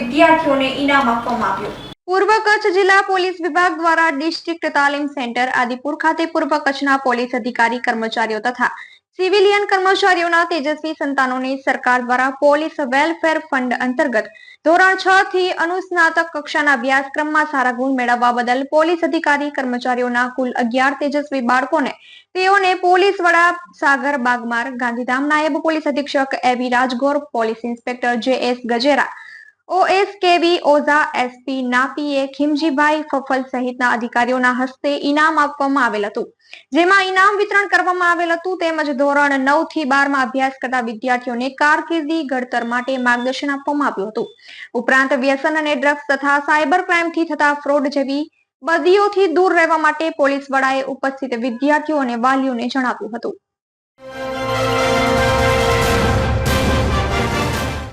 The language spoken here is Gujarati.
વિદ્યાર્થીઓને ઇનામ આપવામાં આવ્યું. પૂર્વ કચ્છ જિલ્લા પોલીસ વિભાગ દ્વારા ડિસ્ટ્રિક્ટ તાલીમ સેન્ટર, આદિપુર ખાતે પૂર્વ કચ્છના પોલીસ અધિકારી, કર્મચારીઓ તથા સિવિલિયન કર્મચારીઓના તેજસ્વી સંતાનોને સરકાર દ્વારા પોલીસ વેલફેર ફંડ અંતર્ગત ધોરણ છ થી અનુસ્નાતક કક્ષાના અભ્યાસક્રમમાં સારા ગુણ મેળવવા બદલ પોલીસ અધિકારી, કર્મચારીઓના કુલ અગિયાર તેજસ્વી બાળકોને તેઓને પોલીસ વડા સાગર બાગમાર, ગાંધીધામ નાયબ પોલીસ અધિક્ષક A V Rajgor, police inspector J S Gajera O S K V Oza, SP, નાપીએ, Khimjibhai ફફલ સહિતના અધિકારીઓના હસ્તે ઇનામ આપવામાં આવેલ હતું. જેમાં ઇનામ વિતરણ કરવામાં આવેલ હતું તેમજ ધોરણ નવથી બારમાં અભ્યાસ કરતા વિદ્યાર્થીઓને કારકિર્દી ઘડતર માટે માર્ગદર્શન આપવામાં આવ્યું હતું. ઉપરાંત વ્યસન અને ડ્રગ્સ તથા સાયબર ક્રાઇમથી થતા ફ્રોડ જેવી બદીઓથી દૂર રહેવા માટે પોલીસ વડાએ ઉપસ્થિત વિદ્યાર્થીઓ અને વાલીઓને જણાવ્યું હતું.